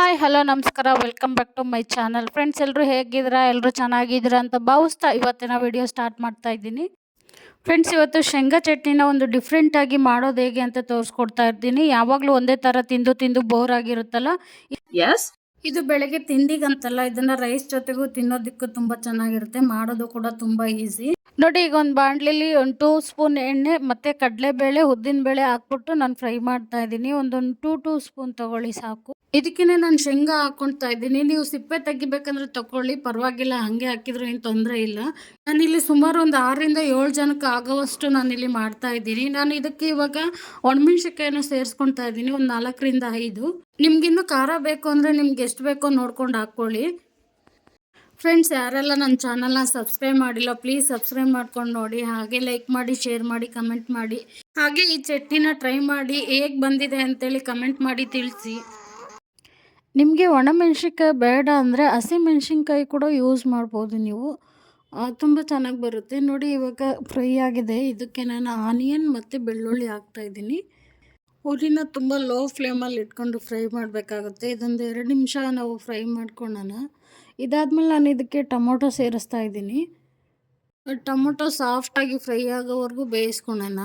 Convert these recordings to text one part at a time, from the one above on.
Hi hello ನಮಸ್ಕಾರ. Welcome back to my channel friends ಎಲ್ಲರೂ ಹೇಗಿದ್ದೀರಾ? ಎಲ್ಲರೂ ಚೆನ್ನಾಗಿದ್ದೀರಾ ಅಂತ ಭಾವಿಸ್ತಾ ಇವತ್ತಿನ ವಿಡಿಯೋ ಸ್ಟಾರ್ಟ್ ಮಾಡ್ತಾ ಇದ್ದೀನಿ. ಫ್ರೆಂಡ್ಸ್ ಇವತ್ತು ಶೇಂಗಾ ಚಟ್ನಿನ ಒಂದು ಡಿಫ್ರೆಂಟಾಗಿ ಮಾಡೋದು ಹೇಗೆ ಅಂತ ತೋರಿಸ್ಕೊಡ್ತಾ ಇರ್ತೀನಿ. ಯಾವಾಗಲೂ ಒಂದೇ ಥರ ತಿಂದು ತಿಂದು ಬೋರ್ ಆಗಿರುತ್ತಲ್ಲ? ಎಸ್ ಇದು ಬೆಳಗ್ಗೆ ತಿಂಡಿಗಂತಲ್ಲ ಇದನ್ನ ರೈಸ್ ಜೊತೆಗೂ ತಿನ್ನೋದಕ್ಕೂ ತುಂಬ ಚೆನ್ನಾಗಿರುತ್ತೆ. ಮಾಡೋದು ಕೂಡ ತುಂಬ ಈಸಿ ನೋಡಿ ಈಗ ಒಂದು ಬಾಣಲಿಲಿ ಒಂದು ಟೂ ಸ್ಪೂನ್ ಎಣ್ಣೆ ಮತ್ತು ಕಡಲೆಬೇಳೆ ಉದ್ದಿನಬೇಳೆ ಹಾಕ್ಬಿಟ್ಟು ನಾನು ಫ್ರೈ ಮಾಡ್ತಾ ಇದ್ದೀನಿ. ಒಂದೊಂದು ಟೂ ಟೂ ಸ್ಪೂನ್ ತಗೊಳ್ಳಿ ಸಾಕು. ಇದಕ್ಕೇನೆ ನಾನು ಶೇಂಗಾ ಹಾಕ್ಕೊಳ್ತಾ ಇದ್ದೀನಿ. ನೀವು ಸಿಪ್ಪೆ ತೆಗಿಬೇಕಂದ್ರೆ ತಗೊಳ್ಳಿ ಪರವಾಗಿಲ್ಲ, ಹಾಗೆ ಹಾಕಿದ್ರು ಏನು ತೊಂದರೆ ಇಲ್ಲ. ನಾನಿಲ್ಲಿ ಸುಮಾರು ಒಂದು ಆರರಿಂದ ಏಳು ಜನಕ್ಕೆ ಆಗೋವಷ್ಟು ನಾನಿಲ್ಲಿ ಮಾಡ್ತಾ ಇದ್ದೀನಿ. ನಾನು ಇದಕ್ಕೆ ಇವಾಗ ಒಣಮೆಣಸಿಕಾಯನ್ನು ಸೇರಿಸ್ಕೊಳ್ತಾ ಇದ್ದೀನಿ, ಒಂದು ನಾಲ್ಕರಿಂದ ಐದು. ನಿಮ್ಗಿನ್ನೂ ಖಾರ ಬೇಕು ಅಂದರೆ ನಿಮ್ಗೆ ಎಷ್ಟು ಬೇಕೋ ನೋಡ್ಕೊಂಡು ಹಾಕ್ಕೊಳ್ಳಿ ಫ್ರೆಂಡ್ಸ್ ಯಾರೆಲ್ಲ ನನ್ನ ಚಾನಲ್ನ ಸಬ್ಸ್ಕ್ರೈಬ್ ಮಾಡಿಲ್ಲ ಪ್ಲೀಸ್ ಸಬ್ಸ್ಕ್ರೈಬ್ ಮಾಡ್ಕೊಂಡು ನೋಡಿ. ಹಾಗೆ ಲೈಕ್ ಮಾಡಿ ಶೇರ್ ಮಾಡಿ ಕಮೆಂಟ್ ಮಾಡಿ. ಹಾಗೆ ಈ ಚಟ್ನಿನ ಟ್ರೈ ಮಾಡಿ, ಹೇಗೆ ಬಂದಿದೆ ಅಂತೇಳಿ ಕಮೆಂಟ್ ಮಾಡಿ ತಿಳಿಸಿ. ನಿಮಗೆ ಒಣಮೆಣ್ಸಿನ್ಕಾಯಿ ಬೇಡ ಅಂದರೆ ಹಸಿಮೆಣ್ಸಿನ್ಕಾಯಿ ಕೂಡ ಯೂಸ್ ಮಾಡ್ಬೋದು ನೀವು. ತುಂಬ ಚೆನ್ನಾಗಿ ಬರುತ್ತೆ. ನೋಡಿ, ಇವಾಗ ಫ್ರೈ ಆಗಿದೆ. ಇದಕ್ಕೆ ನಾನು ಆನಿಯನ್ ಮತ್ತು ಬೆಳ್ಳುಳ್ಳಿ ಹಾಕ್ತಾಯಿದ್ದೀನಿ ಹುರಿನ ತುಂಬ ಲೋ ಫ್ಲೇಮಲ್ಲಿ ಇಟ್ಕೊಂಡು ಫ್ರೈ ಮಾಡಬೇಕಾಗುತ್ತೆ. ಇದೊಂದು ಎರಡು ನಿಮಿಷ ನಾವು ಫ್ರೈ ಮಾಡ್ಕೊಳ್ಳೋಣ. ಇದಾದಮೇಲೆ ನಾನು ಇದಕ್ಕೆ ಟೊಮೊಟೊ ಸೇರಿಸ್ತಾ ಇದ್ದೀನಿ. ಟೊಮೊಟೊ ಸಾಫ್ಟಾಗಿ ಫ್ರೈ ಆಗೋವರೆಗೂ ಬೇಯಿಸ್ಕೊಳ್ಳೋಣ.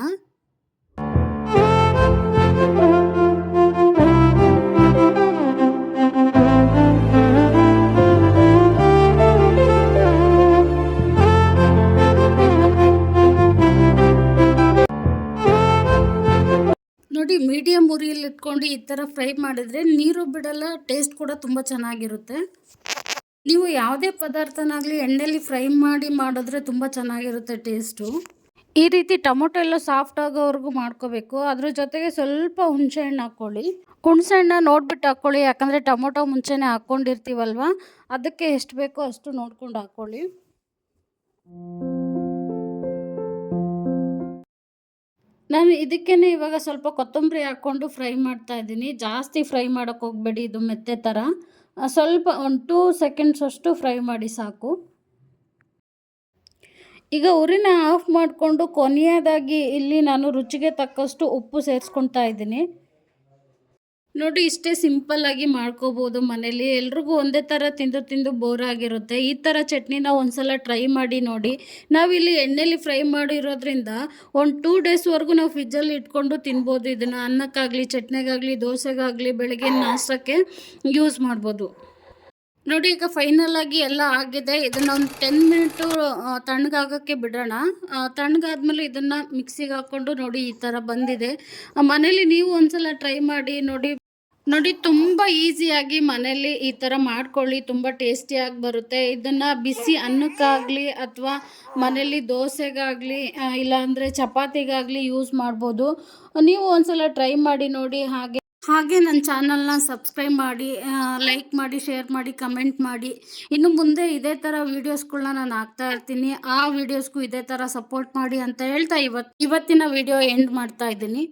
ನೋಡಿ ಮೀಡಿಯಮ್ ಉರಿಯಲ್ಲಿ ಇಟ್ಕೊಂಡು ಈ ಥರ ಫ್ರೈ ಮಾಡಿದರೆ ನೀರು ಬಿಡಲ್ಲ ಟೇಸ್ಟ್ ಕೂಡ ತುಂಬ ಚೆನ್ನಾಗಿರುತ್ತೆ. ನೀವು ಯಾವುದೇ ಪದಾರ್ಥನಾಗಲಿ ಎಣ್ಣೆಯಲ್ಲಿ ಫ್ರೈ ಮಾಡಿ ಮಾಡಿದ್ರೆ ತುಂಬ ಚೆನ್ನಾಗಿರುತ್ತೆ ಟೇಸ್ಟು ಈ ರೀತಿ ಟೊಮೊಟೊ ಎಲ್ಲ ಸಾಫ್ಟ್ ಆಗೋವರೆಗೂ ಮಾಡ್ಕೋಬೇಕು. ಅದ್ರ ಜೊತೆಗೆ ಸ್ವಲ್ಪ ಹುಣಸೆ ಹಣ್ಣು ಹಾಕ್ಕೊಳ್ಳಿ. ಹುಣಸೆಹಣ್ಣು ನೋಡ್ಬಿಟ್ಟು ಹಾಕ್ಕೊಳ್ಳಿ, ಯಾಕಂದರೆ ಟೊಮೊಟೊ ಮುಂಚೆನೇ ಹಾಕ್ಕೊಂಡಿರ್ತೀವಲ್ವ? ಅದಕ್ಕೆ ಎಷ್ಟು ಬೇಕೋ ಅಷ್ಟು ನೋಡ್ಕೊಂಡು ಹಾಕ್ಕೊಳ್ಳಿ. ನಾನು ಇದಕ್ಕೇ ಇವಾಗ ಸ್ವಲ್ಪ ಕೊತ್ತಂಬರಿ ಹಾಕ್ಕೊಂಡು ಫ್ರೈ ಮಾಡ್ತಾ ಇದ್ದೀನಿ. ಜಾಸ್ತಿ ಫ್ರೈ ಮಾಡೋಕೆ ಹೋಗಬೇಡಿ, ಇದು ಮೆತ್ತೆ ಥರ ಸ್ವಲ್ಪ ಒಂದು ಟೂ ಸೆಕೆಂಡ್ಸ್ ಅಷ್ಟು ಫ್ರೈ ಮಾಡಿ ಸಾಕು. ಈಗ ಉರಿನ ಆಫ್ ಮಾಡಿಕೊಂಡು ಕೊನೆಯದಾಗಿ ಇಲ್ಲಿ ನಾನು ರುಚಿಗೆ ತಕ್ಕಷ್ಟು ಉಪ್ಪು ಸೇರಿಸ್ಕೊಳ್ತಾ ಇದ್ದೀನಿ. ನೋಡಿ, ಇಷ್ಟೇ ಸಿಂಪಲ್ಲಾಗಿ ಮಾಡ್ಕೋಬೋದು ಮನೇಲಿ. ಎಲ್ರಿಗೂ ಒಂದೇ ಥರ ತಿಂದು ತಿಂದು ಬೋರ್ ಆಗಿರುತ್ತೆ. ಈ ಥರ ಚಟ್ನಿನ ಒಂದ್ಸಲ ಟ್ರೈ ಮಾಡಿ ನೋಡಿ. ನಾವಿಲ್ಲಿ ಎಣ್ಣೆಲಿ ಫ್ರೈ ಮಾಡಿರೋದ್ರಿಂದ ಒಂದು ಟೂ ಡೇಸ್ವರೆಗೂ ನಾವು ಫ್ರಿಜ್ಜಲ್ಲಿ ಇಟ್ಕೊಂಡು ತಿನ್ಬೋದು. ಇದನ್ನು ಅನ್ನಕ್ಕಾಗಲಿ, ಚಟ್ನಿಗಾಗಲಿ, ದೋಸೆಗಾಗಲಿ, ಬೆಳಗ್ಗೆ ನಾಷ್ಟಕ್ಕೆ ಯೂಸ್ ಮಾಡ್ಬೋದು. ನೋಡಿ, ಈಗ ಫೈನಲ್ ಆಗಿ ಎಲ್ಲ ಆಗಿದೆ. ಇದನ್ನ ಒಂದು ಟೆನ್ ಮಿನಿಟು ತಣ್ಣಗಾಗೋಕ್ಕೆ ಬಿಡೋಣ. ತಣ್ಣಗಾದ್ಮೇಲೆ ಇದನ್ನು ಮಿಕ್ಸಿಗೆ ಹಾಕ್ಕೊಂಡು ನೋಡಿ, ಈ ಥರ ಬಂದಿದೆ. ಮನೇಲಿ ನೀವು ಒಂದ್ಸಲ ಟ್ರೈ ಮಾಡಿ ನೋಡಿ. ನೋಡಿ, ತುಂಬ ಈಸಿಯಾಗಿ ಮನೇಲಿ ಈ ಥರ ಮಾಡ್ಕೊಳ್ಳಿ. ತುಂಬ ಟೇಸ್ಟಿಯಾಗಿ ಬರುತ್ತೆ. ಇದನ್ನು ಬಿಸಿ ಅನ್ನಕ್ಕಾಗಲಿ ಅಥವಾ ಮನೇಲಿ ದೋಸೆಗಾಗಲಿ ಇಲ್ಲಾಂದರೆ ಚಪಾತಿಗಾಗಲಿ ಯೂಸ್ ಮಾಡ್ಬೋದು. ನೀವು ಒಂದ್ಸಲ ಟ್ರೈ ಮಾಡಿ ನೋಡಿ ಹಾಗೆ. ಹಾಗೆ ನನ್ನ ಚಾನಲ್ನ ಸಬ್ಸ್ಕ್ರೈಬ್ ಮಾಡಿ ಲೈಕ್ ಮಾಡಿ ಶೇರ್ ಮಾಡಿ ಕಮೆಂಟ್ ಮಾಡಿ. ಇನ್ನು ಮುಂದೆ ಇದೇ ಥರ ವೀಡಿಯೋಸ್ಗಳನ್ನ ನಾನು ಹಾಕ್ತಾ ಇರ್ತೀನಿ. ಆ ವೀಡಿಯೋಸ್ಗೂ ಇದೇ ಥರ ಸಪೋರ್ಟ್ ಮಾಡಿ ಅಂತ ಹೇಳ್ತಾ ಇವತ್ತು ಇವತ್ತಿನ ವಿಡಿಯೋ ಎಂಡ್ ಮಾಡ್ತಾ ಇದ್ದೀನಿ.